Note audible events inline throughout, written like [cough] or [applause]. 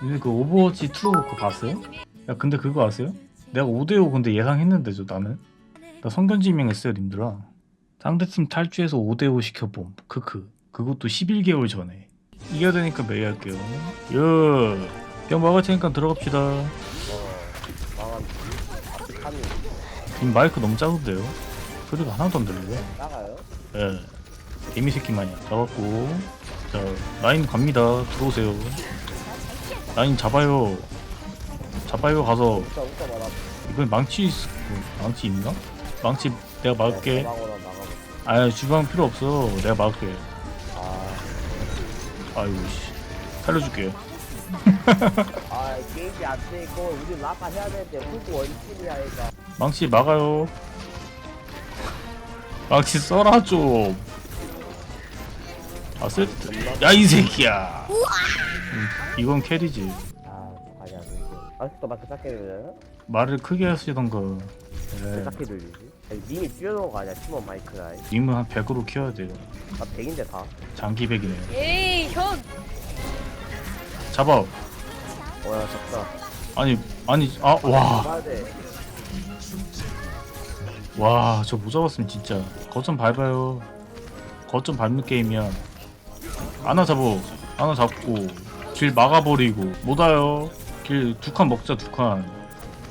근데 그 오버워치 2 그거 봤어요? 야 근데 그거 아세요? 내가 5대5 근데 예상했는데 저 나는. 나 성견지명 했어요 님들아. 상대팀 탈주해서 5대5 시켜봄. 크크 그것도 11개월 전에. 이겨야 되니까 매일 할게요. 여병 막을 테니까 들어갑시다. 지금 마이크 너무 작은데요? 소리가 하나도 안 들려요 작아요? 예. 개미 새끼 마냥. 잡았고 자 라인 갑니다. 들어오세요. 라인 잡아요. 잡아요 가서. 말아. 이건 망치 있, 그 망치 있나? 망치 내가 막을게. 나가고. 아 주방 필요 없어. 내가 막을게. 아, 아이고 씨. 살려줄게. [laughs] 아 게임이 안 되고 우리 라카 해야 되는데 후보 원팀이야 얘가. 망치 막아요. [laughs] 망치 써라 좀 아 쓸.. 야이 새끼야 음, 이건 캐리지 아. 아직도 마크 작게 들려요? 말을 크게 하시던가 왜 예. 작게 들리지? 아니, 님이 줄여놓은 거 아니야 팀원 마이크라. 님은 한 100으로 키워야 돼요 아 100인데 다. 장기 100이네 에이 현 잡아 어야 적다. 아니 아니 아와와 가야 돼. 저못 잡았으면 진짜 거점 밟아요 거점 밟는 게임이야 하나 잡어 하나 잡고 길 막아버리고 못 와요 길 두 칸 먹자 두칸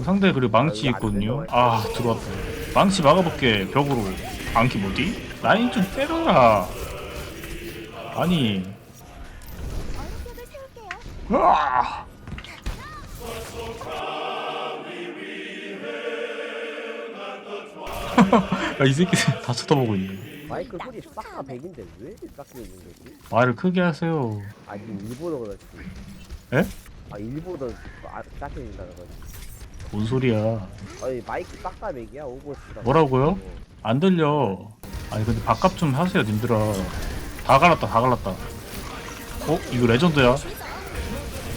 상대 그리고 망치 있거든요. 아 들어왔다 망치 막아볼게 벽으로 안기 뭐디? 라인 좀 때려라 아니 으아! [laughs] 야, 이 새끼 다 쳐다보고 있네. 마이크 소리 싹다 100인데 왜 작게 들리는 거지? 말을 크게 하세요. 아님 일본어 그렇지. 에? 아 일본어 아, 작게 들린다는 거지. 뭔 소리야? 아니 마이크 싹다 100이야 오버워치가. 뭐라고요? 안 들려. 아니 근데 바깥 좀 하세요, 님들아. 다 갈랐다, 다 갈랐다. 어? 이거 레전드야?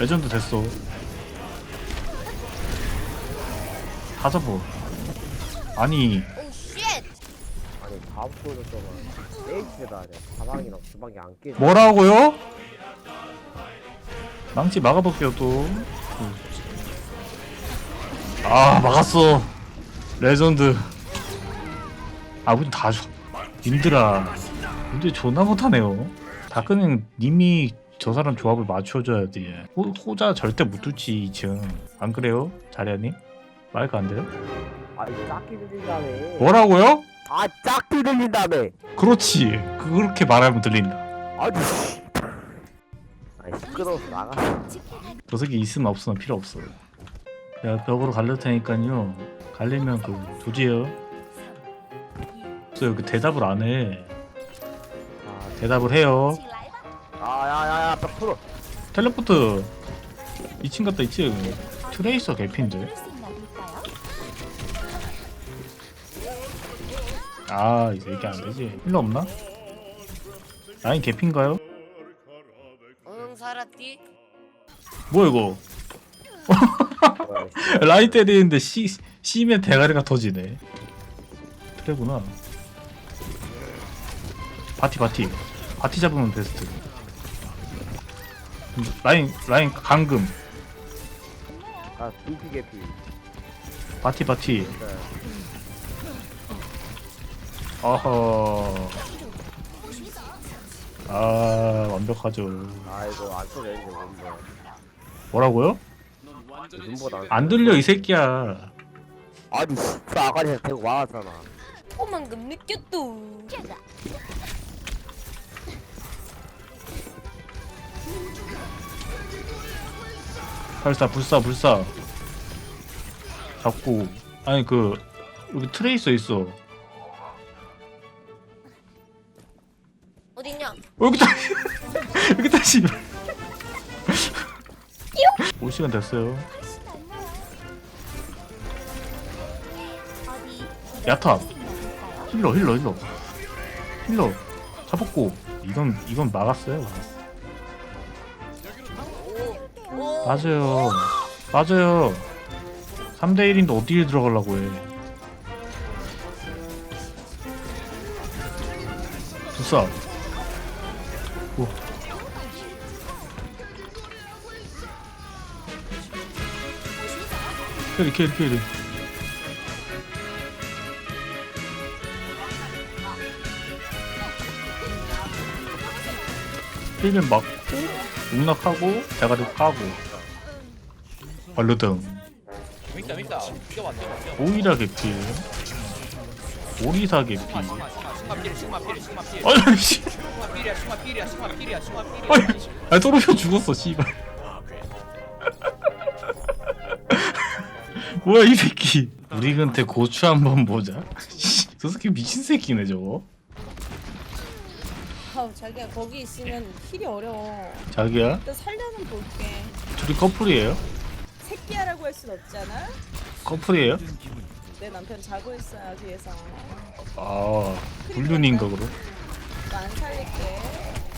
레전드 됐어. 다 잡어. 아니 다음 에이스다 가방이랑 주방이 안 깨져 뭐라고요? 망치 막아볼게요 또. 아 막았어. 레전드. 아 우리 다 줘. 님들아. 근데 존나 못하네요. 다크는 님이 저 사람 조합을 맞춰줘야 돼. 호, 호자 절대 못 뚫지 2층. 안 그래요? 자리아님? 마이크 안 돼요? 아니 짝기 들린다며 뭐라고요? 아 짝기 들린다며 그렇지. 그렇게 말하면 들린다. 아니 씨 아니 시끄러워서 나가 저 새끼 있으면 없으면 필요 없어. 내가 벽으로 갈릴 테니까요. 갈리면 그 조지요. 없어요. 그 대답을 안 해. 대답을 해요. 아야야야 벽 풀어 텔레포트 2층 갔다 2층. 트레이서 개핀데. 아, 이 새끼 안 되지. 힐러 없나? 라인 개핀가요? 응 살았디 뭐야 이거? [laughs] 라인 때리는데 씨 씨면 대가리가 터지네. 그래구나. 바티 바티 바티 잡으면 베스트. 라인 라인 감금 아 둠피 개피 바티 바티. 어허. 아 완벽하죠. 아이고 안 써내는데 뭔데 뭐라고요? 눈보다 안 들려 이 새끼야. 아니 씨 아가리에서 대고 와왔잖아 오만금 느꼈도 발사 불사 불사. 잡고 아니 그 여기 트레이서 있어. 여기 다 여기 다 씨발. 올 시간 됐어요. 야타. 힐러 힐러 힐러 힐러 잡았고 이건 이건 막았어요. 맞아요. 맞아요. 3대 1인데 어디에 들어가려고 해. 불사. 있고. 캐리 캐리 캐리 힐면 막고 농락하고 대가리 까고. 얼르등 오이라 개피. 오리사 개피. 필필필 아니 씨 필이야 필이야 필이야 필이야 아니 또르셔 죽었어 씨발 뭐야 이 새끼 우리 근태 고추 한번 보자 씨, 저 새끼 미친 새끼네 저거 아우 자기야 거기 있으면 힐이 어려워 자기야 일단 살려는 볼게 둘이 커플이에요? 새끼야라고 할 순 없잖아 커플이에요? 내 남편 자고 있어요 뒤에서. 아 불륜인가 그럼? 나 안 살릴게.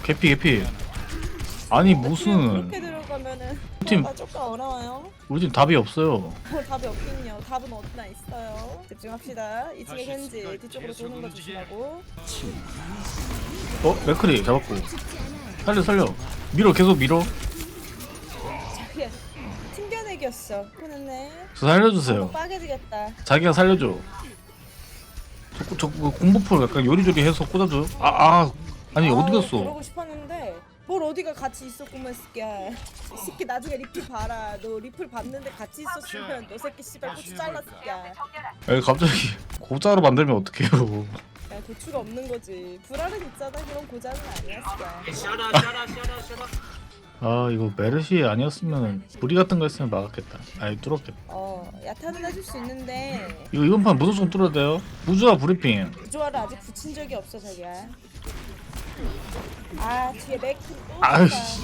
개피 개피. 아니 무슨 그렇게 들어가면은 팀. 나 조금 어려워요. 우리 팀 답이 없어요. 어, 답이 없긴요. 답은 어디나 있어요. 집중합시다. 2층에 겐지 뒤쪽으로 도는 거 조심하고. 어? 맥크리 잡았고. 살려 살려. 밀어 계속 밀어. 자기야 튕겨내기였어. 그랬네. 저 살려주세요. 빠개지겠다. 자기가 살려줘. 저, 저그 공부풀 약간 요리조리 해서 꽂아줘. 아, 아. 아니 어디 갔어? 그러고 싶었는데 뭘 어디가 같이 있었구만 새끼야. 이 새끼 나중에 리플 봐라. 너 리플 봤는데 같이 있었으면 너 새끼 씨발 고추 잘랐을게야. 아니 갑자기 고자로 만들면 어떡해요? 야 고추가 없는 거지. 불알은 있잖아. 그런 고자는 아니었어 샤라 샤라 샤라 샤라 아 이거 메르시 아니었으면 우리 같은 거 했으면 막았겠다. 아니 뚫었겠다. 어 야타는 해줄 수 있는데. 이거 이번 판 무조건 뚫어야 돼요. 부주와 브리핑. 부조화를 아직 붙인 적이 없어 자기야. 아 뒤에 맥크 또 아이씨.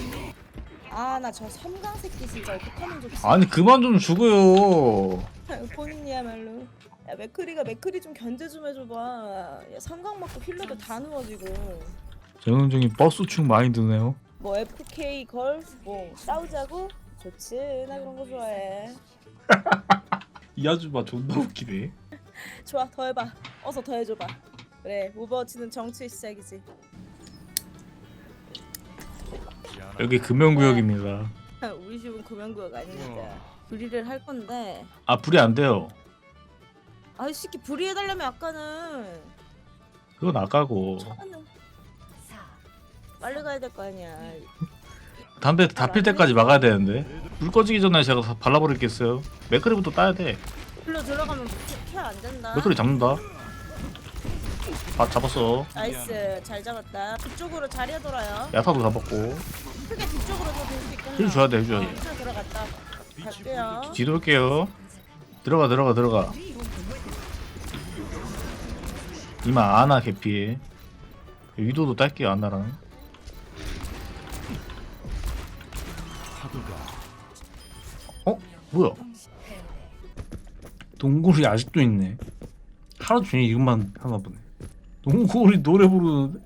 아나 저 섬광 새끼 진짜 어떡하면 좋지? 아니 그만 좀 죽어요. 본인이야말로. 야 맥크리가 맥크리 좀 견제 좀 해줘봐. 야 섬광 맞고 힐러도 다 누워지고 정은정이 버스충 많이 드네요 뭐 FK 걸? 뭐 싸우자고? 좋지. 나 그런 거 좋아해. [laughs] 이 아줌마 존나 웃기네. [laughs] 좋아 더 해봐. 어서 더 해줘봐. 그래 오버워치는 정치의 시작이지. 여기 금연구역입니다. [laughs] 우리 집은 금연구역 아닙니다 불의를 할 건데. 아 불이 안 돼요. 아이 새끼 불의해달라며 아까는. 그건 아까고. 아는 빨리 가야 될 거 아니야. 담배 다 필 때까지 막아야 되는데. 불 꺼지기 전에 제가 다 발라버리겠어요. 맥크리부터 따야 돼. 불로 들어가면 케어 안 된다. 맥크리 잡는다. 아 잡았어. 나이스. 잘 잡았다. 뒤쪽으로 자리에 돌아요. 야타도 잡았고. 크게 뒤쪽으로 더돌수 있게 힐 줘야 돼, 힐 줘야 돼. 힐 들어갔다. 갈게요. 뒤돌게요. 들어가 들어가 들어가. 이마 아나 개피 위도도 딸게요 아나랑 뭐야? 동굴이 아직도 있네. 하루 종일 이것만 하나 보네. 동굴이 노래 부르는데